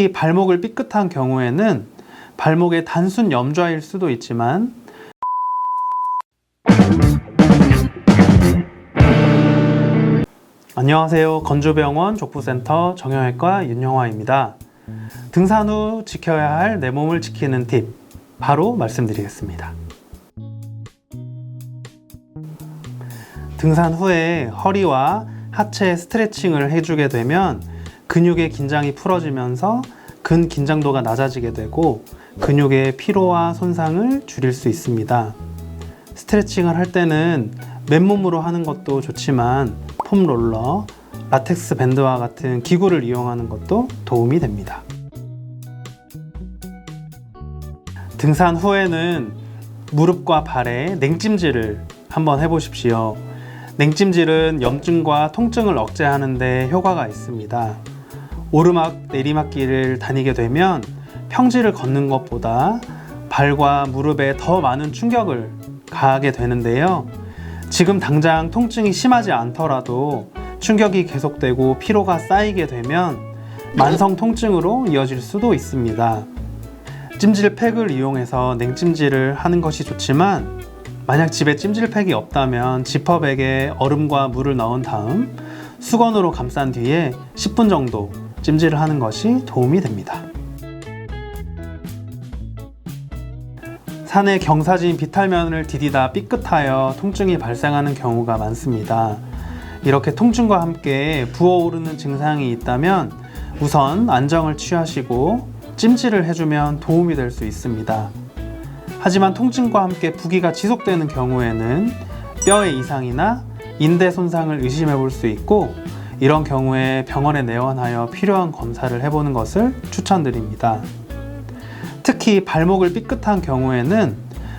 특히 발목을 삐끗한 경우에는 발목의 단순 염좌일 수도 있지만 안녕하세요. 건조병원 족부센터 정형외과 윤영화입니다. 등산 후 지켜야 할 내 몸을 지키는 팁 바로 말씀드리겠습니다. 등산 후에 허리와 하체 스트레칭을 해주게 되면 근육의 긴장이 풀어지면서 근 긴장도가 낮아지게 되고 근육의 피로와 손상을 줄일 수 있습니다. 스트레칭을 할 때는 맨몸으로 하는 것도 좋지만 폼 롤러, 라텍스 밴드와 같은 기구를 이용하는 것도 도움이 됩니다. 등산 후에는 무릎과 발에 냉찜질을 한번 해보십시오. 냉찜질은 염증과 통증을 억제하는데 효과가 있습니다. 오르막 내리막길을 다니게 되면 평지를 걷는 것보다 발과 무릎에 더 많은 충격을 가하게 되는데요. 지금 당장 통증이 심하지 않더라도 충격이 계속되고 피로가 쌓이게 되면 만성 통증으로 이어질 수도 있습니다. 찜질팩을 이용해서 냉찜질을 하는 것이 좋지만 만약 집에 찜질팩이 없다면 지퍼백에 얼음과 물을 넣은 다음 수건으로 감싼 뒤에 10분 정도 찜질을 하는 것이 도움이 됩니다. 산의 경사진 비탈면을 디디다 삐끗하여 통증이 발생하는 경우가 많습니다. 이렇게 통증과 함께 부어오르는 증상이 있다면 우선 안정을 취하시고 찜질을 해주면 도움이 될 수 있습니다. 하지만 통증과 함께 부기가 지속되는 경우에는 뼈의 이상이나 인대 손상을 의심해 볼 수 있고 이런 경우에 병원에 내원하여 필요한 검사를 해보는 것을 추천드립니다. 특히 발목을 삐끗한 경우에는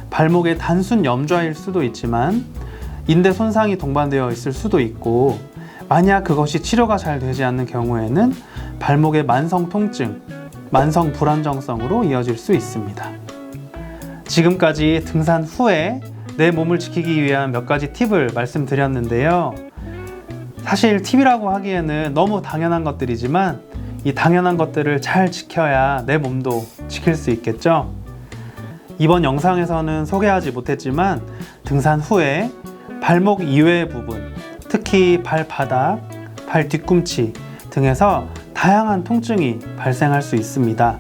발목의 단순 염좌일 수도 있지만 인대 손상이 동반되어 있을 수도 있고 만약 그것이 치료가 잘 되지 않는 경우에는 발목의 만성 통증, 만성 불안정성으로 이어질 수 있습니다. 지금까지 등산 후에 내 몸을 지키기 위한 몇 가지 팁을 말씀드렸는데요. 사실 팁이라고 하기에는 너무 당연한 것들이지만 이 당연한 것들을 잘 지켜야 내 몸도 지킬 수 있겠죠. 이번 영상에서는 소개하지 못했지만 등산 후에 발목 이외의 부분, 특히 발바닥, 발 뒤꿈치 등에서 다양한 통증이 발생할 수 있습니다.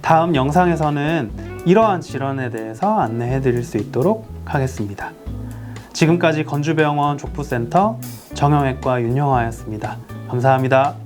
다음 영상에서는 이러한 질환에 대해서 안내해 드릴 수 있도록 하겠습니다. 지금까지 건주병원 족부센터 정형외과 윤영화였습니다. 감사합니다.